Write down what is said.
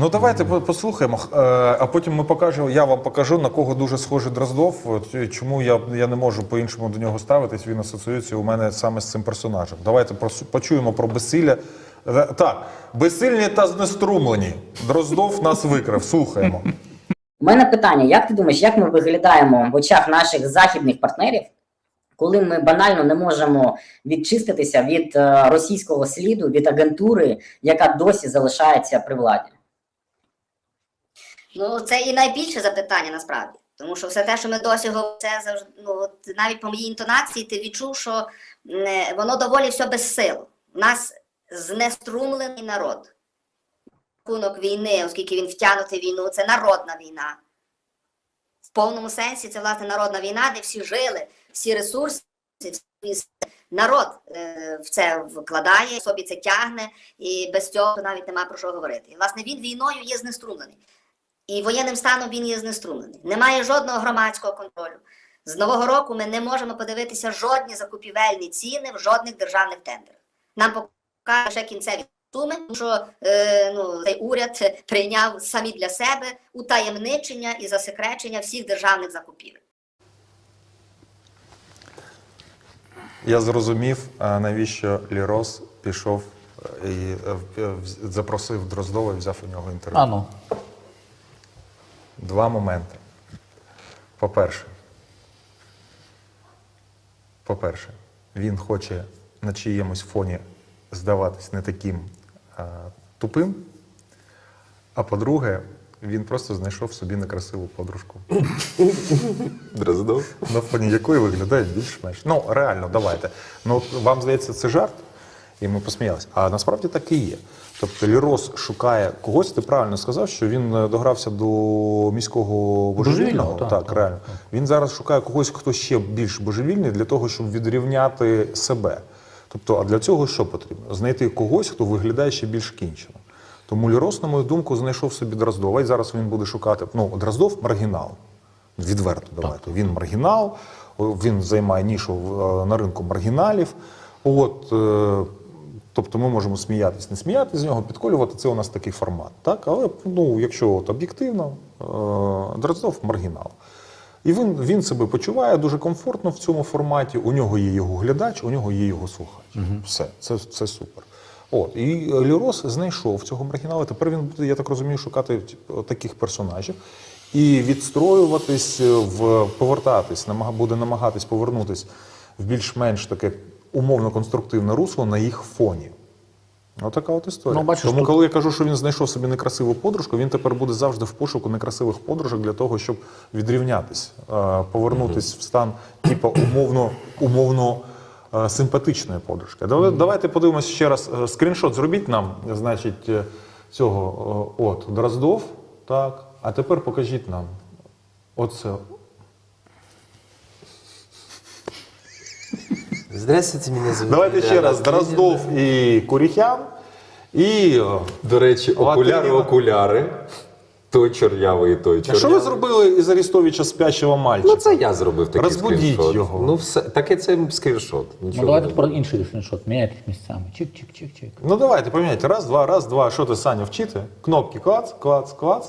Ну давайте послухаємо, е, а потім ми покажемо. Я вам покажу на кого дуже схожий Дроздов. Чому я, я не можу по-іншому до нього ставитись. Він асоціюється у мене саме з цим персонажем. Давайте почуємо про безсилля. Е, Так, безсильні та знеструмлені. Дроздов нас викрав. Слухаємо. У мене питання: як ти думаєш, як ми виглядаємо в очах наших західних партнерів, коли ми банально не можемо відчиститися від е, російського сліду, від агентури, яка досі залишається при владі? Ну, це і найбільше запитання насправді. Тому що все те, що ми досі говоримо, завжди, ну, навіть по моїй інтонації, ти відчув, що м, воно доволі все без сил. У нас знеструмлений народ. Рахунок війни, оскільки він втягнутий війну, це народна війна. В повному сенсі це власне народна війна, де всі жили, всі ресурси, всі народ е, в це вкладає, в собі це тягне, і без цього навіть нема про що говорити. І власне він війною є знеструмлений. І воєнним станом він є знеструмлений. Немає жодного громадського контролю. З нового року ми не можемо подивитися жодні закупівельні ціни в жодних державних тендерах. Нам покажуть лише кінцеві суми, тому що е, ну, цей уряд прийняв самі для себе утаємничення і засекречення всіх державних закупівель. Я зрозумів, навіщо Лірос пішов е, і е, е, запросив Дроздова і взяв у нього інтерв'ю. Два моменти. По-перше, по-перше, він хоче на чиємусь фоні здаватись не таким а, тупим. А по-друге, він просто знайшов собі некрасиву подружку, Дроздов. на фоні якої виглядає більш-менш. Ну, реально, давайте. Ну, вам здається, це жарт, і ми посміялися. А насправді так і є. Тобто Лірос шукає когось, ти правильно сказав, що він е, догрався до міського божевільного. Так, так, так, реально. Він зараз шукає когось, хто ще більш божевільний для того, щоб відрівняти себе. Тобто, а для цього що потрібно? Знайти когось, хто виглядає ще більш кінчено. Тому Лірос, на мою думку, знайшов собі Дроздова, і зараз він буде шукати. Ну, Дроздов маргінал. Відверто давайте. Він маргінал, він займає нішу е, на ринку маргіналів. От, е, тобто ми можемо сміятись, не сміятись з нього, підколювати. Це у нас такий формат. Так? Але ну, якщо от об'єктивно, е, Дроздов маргінал. І він, він себе почуває дуже комфортно в цьому форматі. У нього є його глядач, у нього є його слухач. Все, це, це супер. От, і Лірос знайшов цього маргінала. Тепер він буде, я так розумію, шукати таких персонажів і відстроюватись, в повертатись, намага- буде намагатись повернутись в більш-менш таке умовно конструктивне русло на їх фоні. Отака от історія. Ну, бачиш, Тому, тут- коли я кажу, що він знайшов собі некрасиву подружку, він тепер буде завжди в пошуку некрасивих подружок для того, щоб відрівнятись, е, повернутись в стан, типу, умовно, умовно е, симпатичної подружки. Давай- Давайте подивимося ще раз. е, Скріншот зробіть нам, значить, е, цього е, от Дроздов. Так. А тепер покажіть нам. Оце. Здравствуйте, мене звуть. Давайте ще раз. Дроздов і Куріхян. І. До речі, окуляри, окуляри. Той чорнявий, і той А чорнявий. що ви зробили із Арістовича спящого мальчика? Ну, це я зробив такий Розбудіть скріншот. його. Ну, все, таке це скріншот. Ну Нічого давайте не про інший скріншот. Міняйтесь місцями. Чик-чик-чик-чик. Ну давайте поміняйте. Раз, два, раз, два. Що ти, Саня, вчити? Кнопки клац, клац, клац.